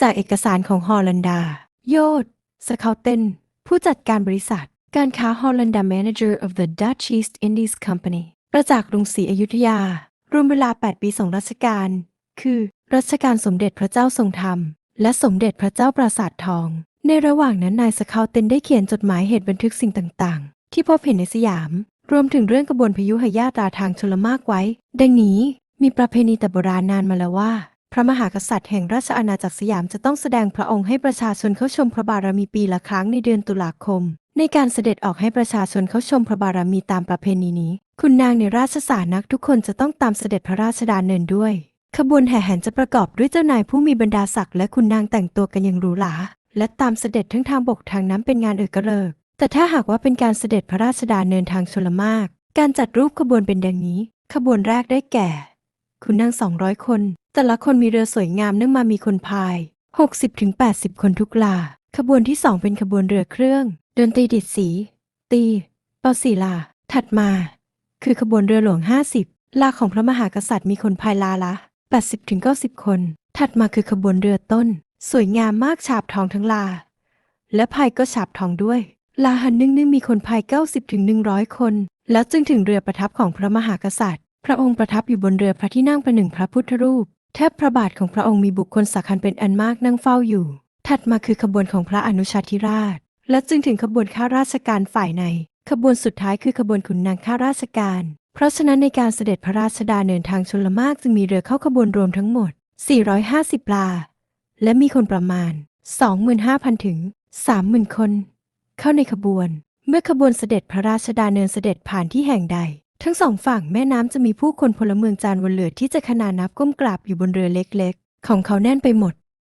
จากเอกสารของฮอลันดา โยดสเคาเตนผู้จัดการบริษัท การค้าฮอลันดา Manager of the Dutch East Indies Company ประจักษ์กรุงศรีอยุธยา รวมเวลา 8 ปีสองรัชกาล คือ รัชกาลสมเด็จพระเจ้าทรงธรรม และสมเด็จพระเจ้าปราสาททอง ในระหว่างนั้นนายสเคาเตนได้เขียนจดหมายเหตุบันทึกสิ่งต่างๆ ที่พบเห็นในสยาม รวมถึงเรื่องกระบวนพยุหญาตราทางชลมากไว้ ดังนี้มีประเพณีแต่โบราณนานมาแล้วว่า พระมหากษัตริย์แห่งราชอาณาจักรสยามจะต้องแสดงพระองค์ให้ประชาชนเข้าชมพระบารมีปีละครั้งในเดือนตุลาคม ในการเสด็จออกให้ประชาชนเข้าชมพระบารมีตามประเพณีนี้ คุณนางในราชสานักทุกคนจะต้องตามเสด็จพระราชดำเนินด้วย ขบวนแห่แหนจะประกอบด้วยเจ้านายผู้มีบรรดาศักดิ์และคุณนางแต่งตัวกันอย่างหรูหราและตามเสด็จทั้งทางบกทางน้ำเป็นงานเอกเริก แต่ถ้าหากว่าเป็นการเสด็จพระราชดำเนินทางชลมาก การจัดรูปขบวนเป็นดังนี้ ขบวนแรกได้แก่ คุณนาง200คน แต่ละคนมีเรือสวยงามนั่งมามีคนพาย 60-80 คนทุกลา ขบวนที่2เป็นขบวนเรือเครื่องดนตรีดิดสี ตีเปาสีลา ถัดมา คือขบวนเรือหลวง 50 ลาของพระมหากษัตริย์มีคนพายลาละ 80-90 คน ถัดมาคือขบวนเรือต้น สวยงามมากฉาบทองทั้งลา และพายก็ฉาบทองด้วย ลาหันนึ่งนึ่งมีคนพาย 90-100 คน แล้วจึงถึงเรือประทับของพระมหากษัตริย์ พระองค์ประทับอยู่บนเรือพระที่นั่งประหนึ่งพระพุทธรูป แทบพระบาทของพระองค์มีบุคคลสำคัญเป็นอันมากนั่งเฝ้าอยู่ ถัดมาคือขบวนของพระอนุชาธิราช และจึงถึงขบวนข้าราชการฝ่ายใน ขบวนสุดท้ายคือขบวนขุนนางข้าราชการ เพราะฉะนั้นในการเสด็จพระราชดำเนินทางชลมากจึงมีเรือเข้าขบวนรวมทั้งหมด 450 ลา และมีคนประมาณ 25,000 ถึง 30,000 คน เข้าในขบวน เมื่อขบวนเสด็จพระราชดำเนินเสด็จผ่านที่แห่งใด ทั้งสองฝั่งแม่น้ำจะมีผู้คนพลเมืองจานวนเหลือที่จะขนานับก้มกราบอยู่บนเรือเล็กๆ ของเขาแน่นไปหมด